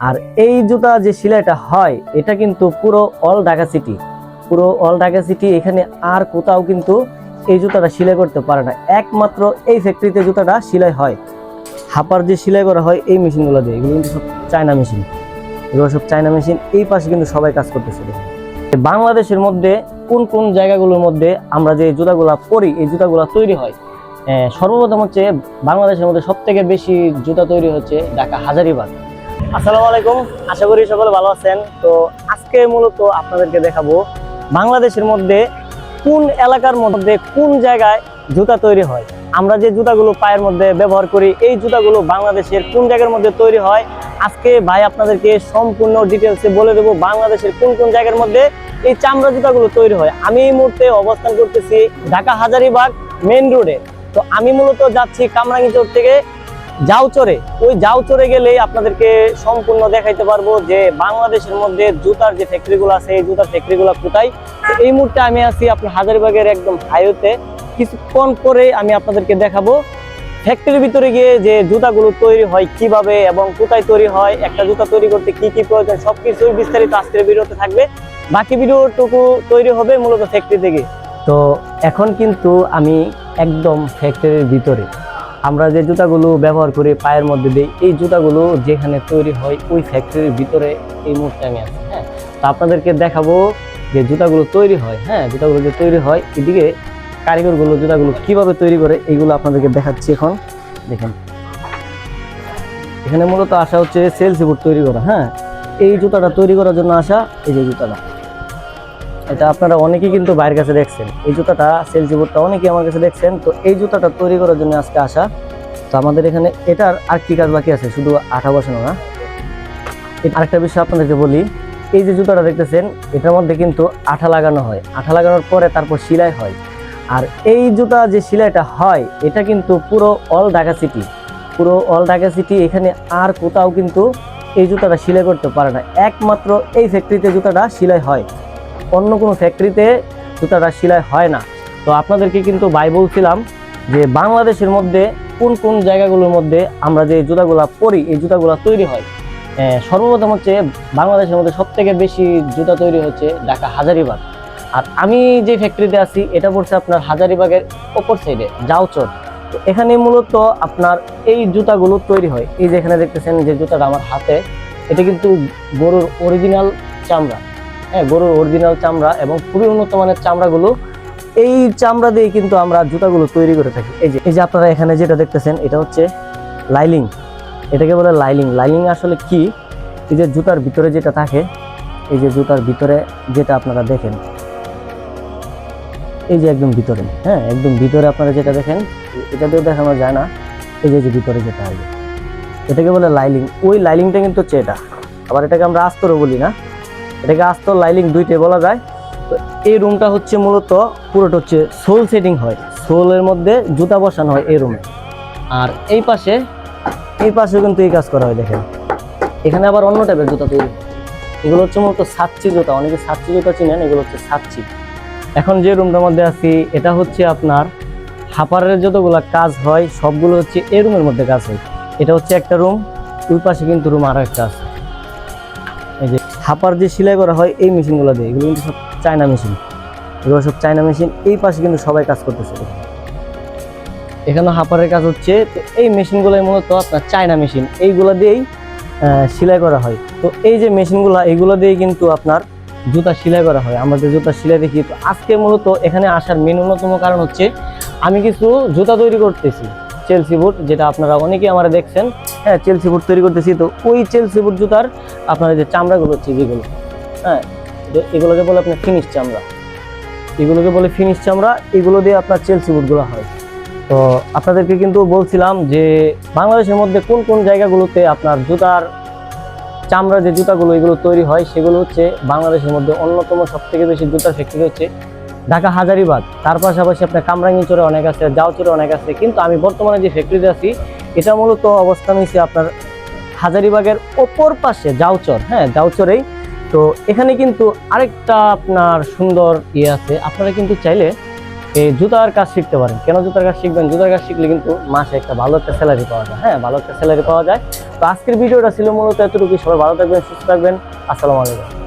আর এই জুতা যে সেলাইটা হয়, এটা কিন্তু পুরো অল ঢাকা সিটি পুরো অল ঢাকা সিটি এখানে আর কোথাও কিন্তু এই জুতাটা সেলাই করতে পারে না। একমাত্র এই ফ্যাক্টরিতে জুতাটা সেলাই হয়। হাপার যে সেলাই করা হয়, এই মেশিনগুলো দিয়ে। এগুলো কিন্তু সব চায়না মেশিন এগুলো সব চায়না মেশিন এই পাশে কিন্তু সবাই কাজ করতেছে। দেখুন। বাংলাদেশের মধ্যে, কোন কোন জায়গাগুলোর মধ্যে আমরা যে জুতাগুলো পরি, এই জুতাগুলা তৈরি হয়? সর্বপ্রথম হচ্ছে বাংলাদেশের মধ্যে সব থেকে বেশি জুতা তৈরি হচ্ছে ঢাকা হাজারিবাগ। আসসালামু আলাইকুম। আশা করি সকলে ভালো আছেন। তো আজকে মূলত আপনাদেরকে দেখাবো বাংলাদেশের মধ্যে কোন এলাকার মধ্যে কোন জায়গায় জুতা তৈরি হয়। আমরা যে জুতাগুলো পায়ের মধ্যে ব্যবহার করি, এই জুতাগুলো বাংলাদেশের কোন জায়গার মধ্যে তৈরি হয়? আজকে ভাই আপনাদেরকে সম্পূর্ণ ডিটেলসে বলে দেবো বাংলাদেশের কোন কোন জায়গার মধ্যে এই চামড়া জুতাগুলো তৈরি হয়। আমি এই মুহূর্তে অবস্থান করতেছি ঢাকা হাজারিবাগ মেন রোডে তো আমি মূলত যাচ্ছি কামরাঙ্গিচর থেকে জাউচরে ওই জাউচরে গেলেই আপনাদেরকে সম্পূর্ণ দেখাইতে পারব যে বাংলাদেশের মধ্যে জুতার যে ফ্যাক্টরিগুলো আছে, এই জুতার ফ্যাক্টরিগুলো কোথায়। এই মুহূর্তে আমি আছি আপনার হাজারিবাগের একদম হাইওতে কিছুক্ষণ পরে আমি আপনাদেরকে দেখাবো ফ্যাক্টরির ভিতরে গিয়ে যে জুতাগুলো তৈরি হয় কীভাবে এবং কোথায় তৈরি হয়, একটা জুতা তৈরি করতে কি কি প্রয়োজন সবকিছুই বিস্তারিত আজকের ভিডিওতে থাকবে। বাকি ভিডিওটুকু তৈরি হবে মূলত ফ্যাক্টরি থেকে তো এখন কিন্তু আমি একদম ফ্যাক্টরির ভিতরে। আমরা যে জুতাগুলো ব্যবহার করি পায়ের মধ্যে দিই, এই জুতাগুলো যেখানে তৈরি হয় ওই ফ্যাক্টরির ভিতরে এই মুহূর্তে আমি আছি হ্যাঁ? তো আপনাদেরকে দেখাবো যে জুতাগুলো তৈরি হয় হ্যাঁ? জুতাগুলো যে তৈরি হয়, এদিকে কারিগরগুলো জুতাগুলো কীভাবে তৈরি করে এইগুলো আপনাদেরকে দেখাচ্ছি এখন। দেখেন। এখানে মূলত আসা হচ্ছে সেলসি বোর্ড তৈরি করা হ্যাঁ? এই জুতাটা তৈরি করার জন্য আসা, এই যে জুতাটা। এটা আপনারা অনেকেই কিন্তু বাইরের কাছে দেখছেন। এই জুতাটা সেল বোর্ডটা অনেকেই আমার কাছে দেখছেন। তো এই জুতাটা তৈরি করার জন্য আজকে আসা। তো আমাদের এখানে এটার আর কি কাজ বাকি আছে? শুধু আঠা বসানো না। আরেকটা বিষয় আপনাদেরকে বলি, এই যে জুতাটা দেখতেছেন, এটার মধ্যে কিন্তু আঠা লাগানো হয়। আঠা লাগানোর পরে তারপর সিলাই হয়। আর এই জুতা যে সিলাইটা হয়, এটা কিন্তু পুরো অল ঢাকা সিটি। পুরো অল ঢাকা সিটি, এখানে আর কোথাও কিন্তু এই জুতাটা সিলাই করতে পারে না। একমাত্র এই ফ্যাক্টরিতে জুতাটা সিলাই হয়। অন্য কোনো ফ্যাক্টরিতে জুতাটা সেলাই হয় না। তো আপনাদেরকে কিন্তু বাই বলছিলাম যে বাংলাদেশের মধ্যে কোন কোন জায়গাগুলোর মধ্যে আমরা যে জুতাগুলা পরি, এই জুতাগুলা তৈরি হয়। সর্বপ্রথম হচ্ছে বাংলাদেশের মধ্যে সব থেকে বেশি জুতা তৈরি হচ্ছে ঢাকা হাজারিবাগ। আর আমি যে ফ্যাক্টরিতে আছি, এটা পড়ছে আপনার হাজারিবাগের ওপর সাইডে যাওচর তো এখানে মূলত আপনার এই জুতাগুলো তৈরি হয়। এই যে এখানে দেখতেছেন যে জুতাটা আমার হাতে, এটা কিন্তু গরুর অরিজিনাল চামড়া। হ্যাঁ গরুর অরিজিনাল চামড়া এবং খুবই উন্নত মানের চামড়াগুলো, এই চামড়া দিয়ে কিন্তু আমরা জুতাগুলো তৈরি করে থাকি। এই যে এই যে আপনারা এখানে যেটা দেখতেছেন, এটা হচ্ছে লাইলিং। এটাকে বলে লাইলিং। লাইলিং আসলে কি? এই যে জুতার ভিতরে যেটা থাকে, এই যে জুতার ভিতরে যেটা আপনারা দেখেন, এই যে একদম ভিতরে হ্যাঁ একদম ভিতরে আপনারা যেটা দেখেন, এটা দিয়ে দেখানো যায় না, এই যে যে ভিতরে যেটা আছে। এটাকে বলে লাইলিং। ওই লাইলিংটা কিন্তু হচ্ছে এটা। আবার এটাকে আমরা আস্তরও বলি না। এটাকে আস্তর লাইলিং দুইটাই বলা যায়? তো এই রুমটা হচ্ছে মূলত, পুরোটা হচ্ছে সোল সেটিং হয়। সোলের মধ্যে জুতা বসানো হয় এই রুমে। আর এই পাশে এই পাশে কিন্তু এই কাজ করা হয়, দেখেন। এখানে আবার অন্য টাইপের জুতা তৈরি। এগুলো হচ্ছে মূলত সাতচি জুতা। অনেকে সাতচি জুতা চিনেন, এগুলো হচ্ছে সাতচি। এখন যে রুমটার মধ্যে আছি, এটা হচ্ছে আপনার হাপারের যতগুলা কাজ হয়, সবগুলো হচ্ছে এই রুমের মধ্যে কাজ হয়। এটা হচ্ছে একটা রুম, ওই পাশে কিন্তু রুম আরও একটা আছে। এই যে সেলাই করা হয় এই মেশিনগুলো দিয়ে। এগুলো কিন্তু সব চায়না মেশিন। এগুলো সব চায়না মেশিন। এই পাশে কিন্তু সবাই কাজ করতেছে। এখানে হাপারের কাজ হচ্ছে তো এই মেশিনগুলোই মূলত আপনার চায়না মেশিন। এইগুলো দিয়েই সেলাই করা হয়। তো এই যে মেশিনগুলো এইগুলো দিয়েই কিন্তু আপনার জুতা সেলাই করা হয়। আমরা যে জুতা সেলাই দেখি, তো আজকে মূলত এখানে আসার মেন অন্যতম কারণ হচ্ছে, আমি কিছু জুতা তৈরি করতেছি। চেলসি বুট যেটা আপনারা অনেকেই আমার দেখছেন। হ্যাঁ চেলসি বুট তৈরি করতেছি তো ওই চেলসি বুট জুতার আপনার যে চামড়াগুলো হচ্ছে যেগুলো হ্যাঁ এগুলোকে বলে আপনার ফিনিশ চামড়া। এগুলোকে বলে ফিনিশ চামড়া, এগুলো দিয়ে আপনার চেলসি বুটগুলো হয়। তো আপনাদেরকে কিন্তু বলছিলাম যে বাংলাদেশের মধ্যে কোন কোন জায়গাগুলোতে আপনার জুতার চামড়া যে জুতাগুলো, এগুলো তৈরি হয়, সেগুলো হচ্ছে বাংলাদেশের মধ্যে অন্যতম সব থেকে বেশি জুতার ফ্যাক্টরি হচ্ছে ঢাকা হাজারিবাগ। তার পাশাপাশি আপনার কামরাঙ্গিচরে অনেক আছে জাউচরে অনেক আছে, কিন্তু আমি বর্তমানে যে ফ্যাক্টরিতে আছি এটা মূলত অবস্থান হয়েছে আপনার হাজারিবাগের ওপর পাশে জাউচর হ্যাঁ জাউচরেই। তো এখানে কিন্তু আরেকটা আপনার সুন্দর ইয়ে আছে। আপনারা কিন্তু চাইলে এই জুতার কাজ শিখতে পারেন। কেন জুতার কাজ শিখবেন? জুতার কাজ শিখলে কিন্তু মাসে একটা ভালো একটা স্যালারি পাওয়া যায়। হ্যাঁ ভালো একটা স্যালারি পাওয়া যায়। তো আজকের ভিডিওটা ছিল মূলত এতটুকু সবাই ভালো থাকবেন, সুস্থ থাকবেন। আসসালামু আলাইকুম।